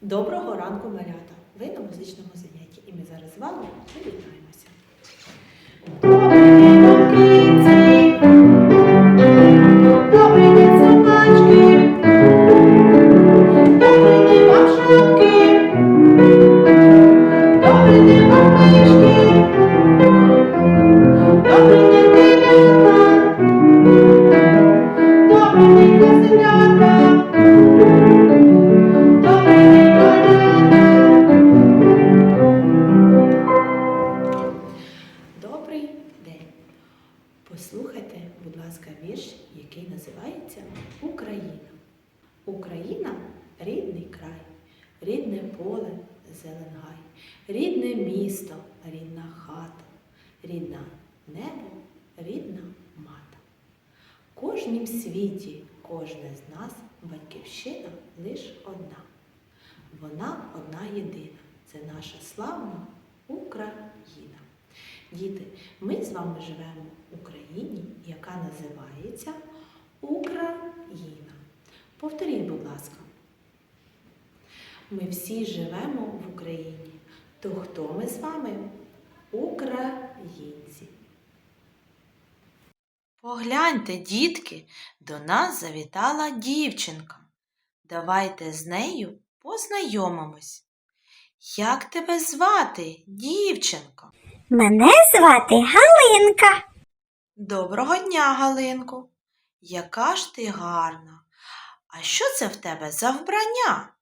Доброго ранку, малята! Ви на музичному занятті, і ми зараз з вами привітаємося. Рідне поле, зеленгай, рідне місто, рідна хата, рідна небо, рідна мата. Кожнім світі, кожне з нас батьківщина лиш одна. Вона одна єдина. Це наша славна Україна. Діти, ми з вами живемо в Україні, яка називається Україна. Ласка. Ми всі живемо в Україні. То хто ми з вами? Українці. Погляньте, дітки, до нас завітала дівчинка. Давайте з нею познайомимось. Як тебе звати, дівчинко? Мене звати Галинка. Доброго дня, Галинко. Яка ж ти гарна. А що це в тебе за вбрання?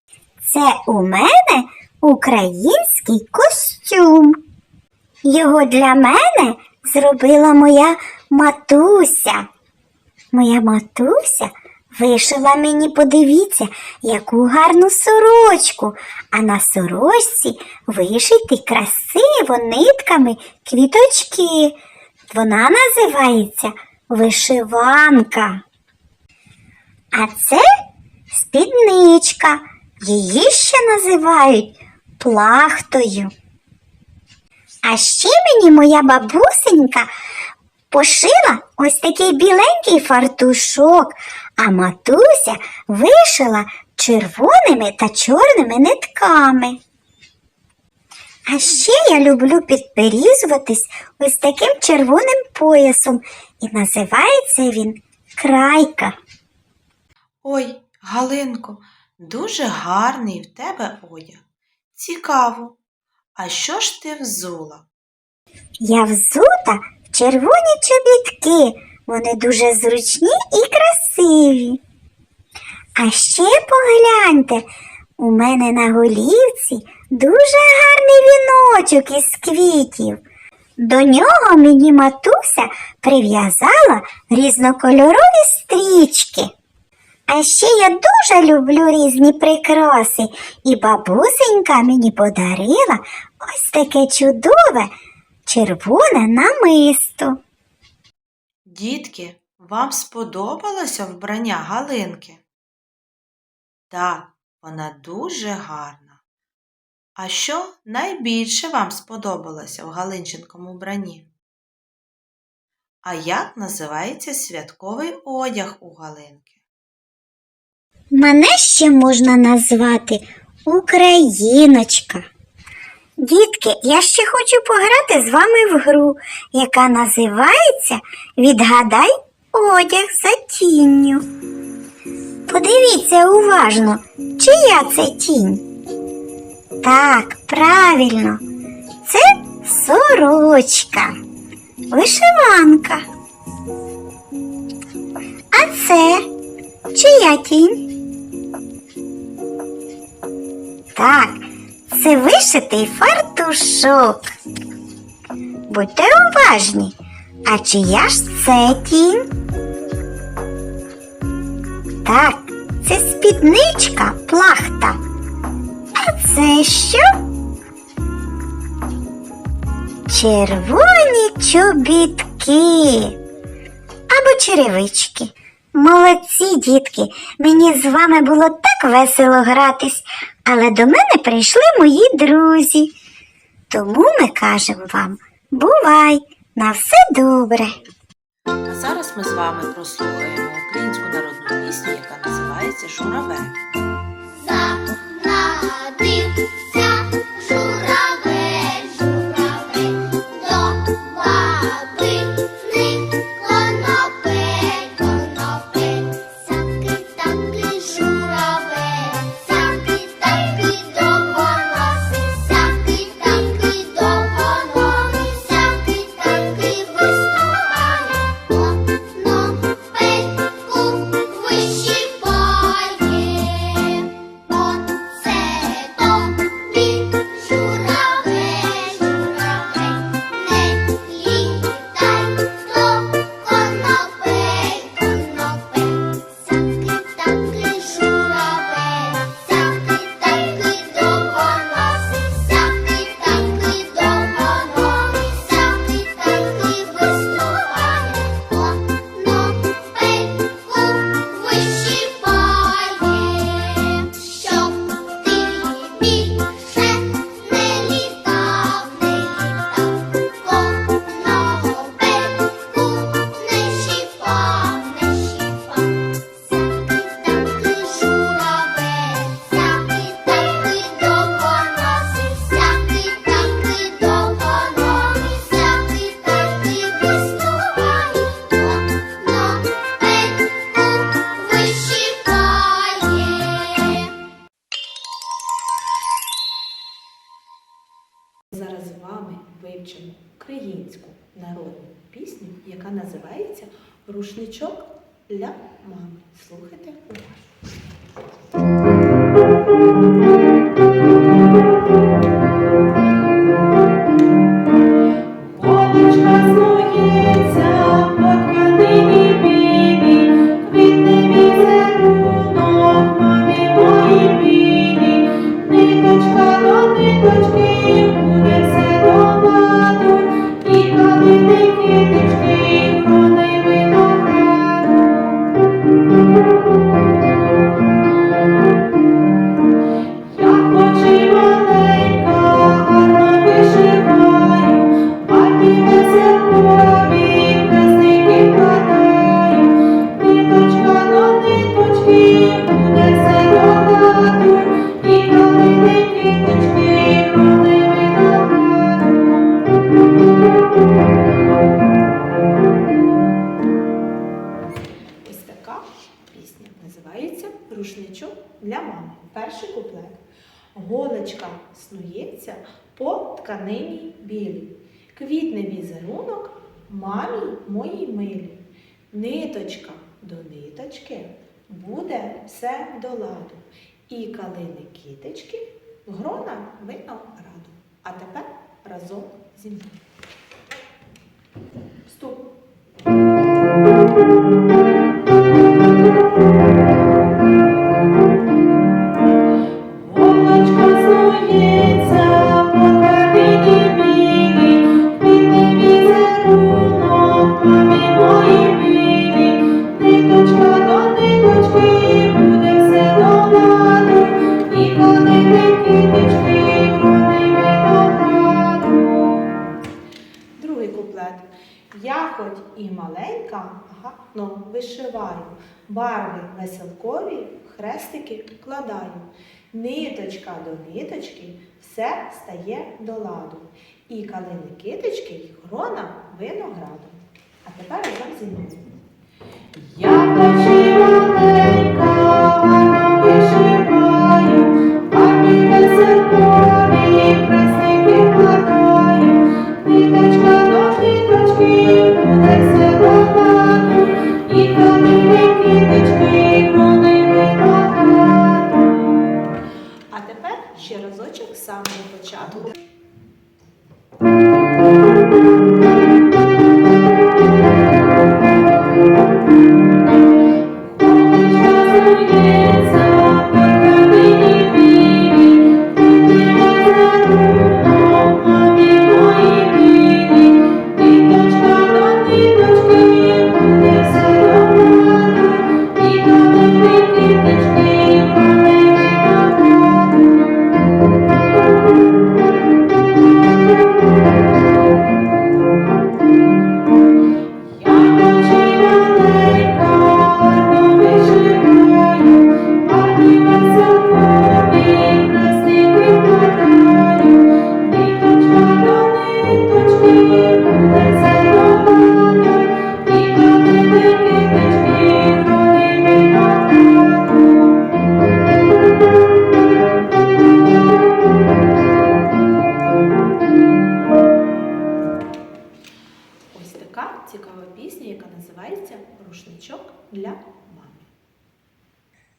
Це у мене український костюм. Його для мене зробила моя матуся. Моя матуся вишила мені, подивіться, яку гарну сорочку, а на сорочці вишиті красиво нитками квіточки. Вона називається вишиванка. А це спідничка. Її ще називають плахтою. А ще мені моя бабусенька пошила ось такий біленький фартушок, а матуся вишила червоними та чорними нитками. А ще я люблю підперізуватись ось таким червоним поясом, і називається він крайка. Ой, Галинко, дуже гарний в тебе одяг. Цікаво. А що ж ти взула? Я взута в червоні чобітки. Вони дуже зручні і красиві. А ще погляньте, у мене на голівці дуже гарний віночок із квітів. До нього мені матуся прив'язала різнокольорові стрічки. А ще я дуже люблю різні прикраси, і бабусенька мені подарила ось таке чудове червоне намисто. Дітки, вам сподобалося вбрання Галинки? Так, вона дуже гарна. А що найбільше вам сподобалося в Галинченкому вбранні? А як називається святковий одяг у Галинки? Мене ще можна назвати Україночка. Дітки, я ще хочу пограти з вами в гру, яка називається Відгадай одяг за тінню. Подивіться уважно, чия це тінь? Так, правильно, це сорочка, вишиванка. А це чия тінь? Так, це вишитий фартушок. Будьте уважні, а чия ж це тінь? Так, це спідничка плахта. А це що? Червоні чобітки або черевички. Молодці, дітки, мені з вами було так весело гратись, але до мене прийшли мої друзі. Тому ми кажемо вам бувай, на все добре. А зараз ми з вами прослухаємо українську народну пісню, яка називається Журавель. для мами. Слухайте уважно. ниточка до ниточки буде все до ладу. І калини кіточки грона вигнав раду. А тепер разом зі мною. Стоп! веселкові хрестики вкладаю. Ниточка до ниточки все стає до ладу. І калини китички й грона винограду. А тепер разом зі мною. Я бачу самого початку.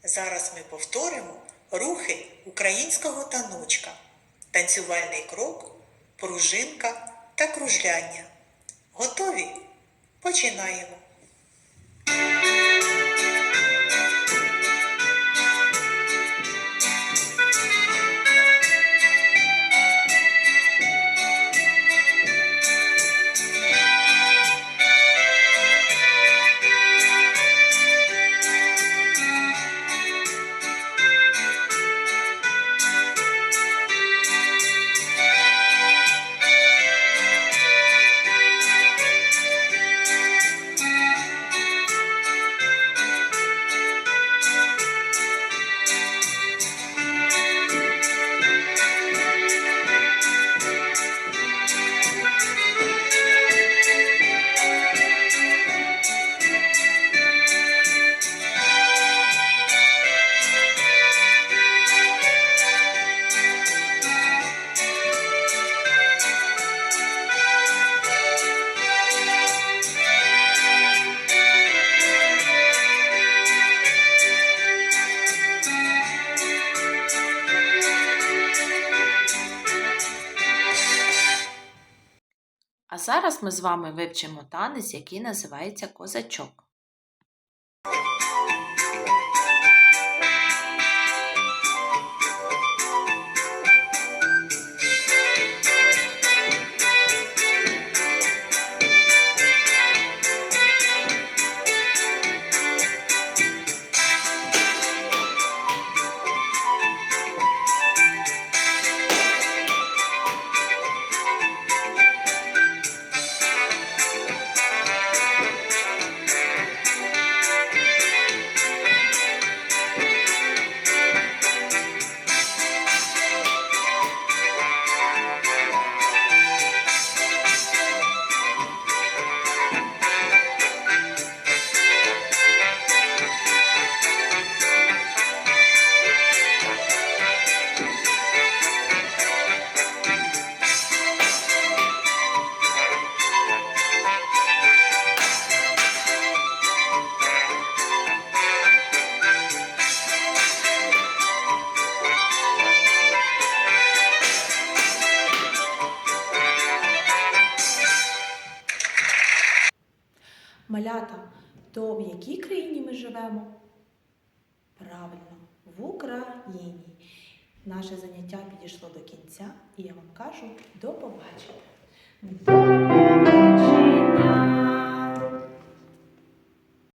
Зараз ми повторимо рухи українського таночка, танцювальний крок, пружинка та кружляння. Готові? Починаємо! Зараз ми з вами вивчимо танець, який називається козачок. Малята, то в якій країні ми живемо? Правильно, в Україні. Наше заняття підійшло до кінця, і я вам кажу до побачення.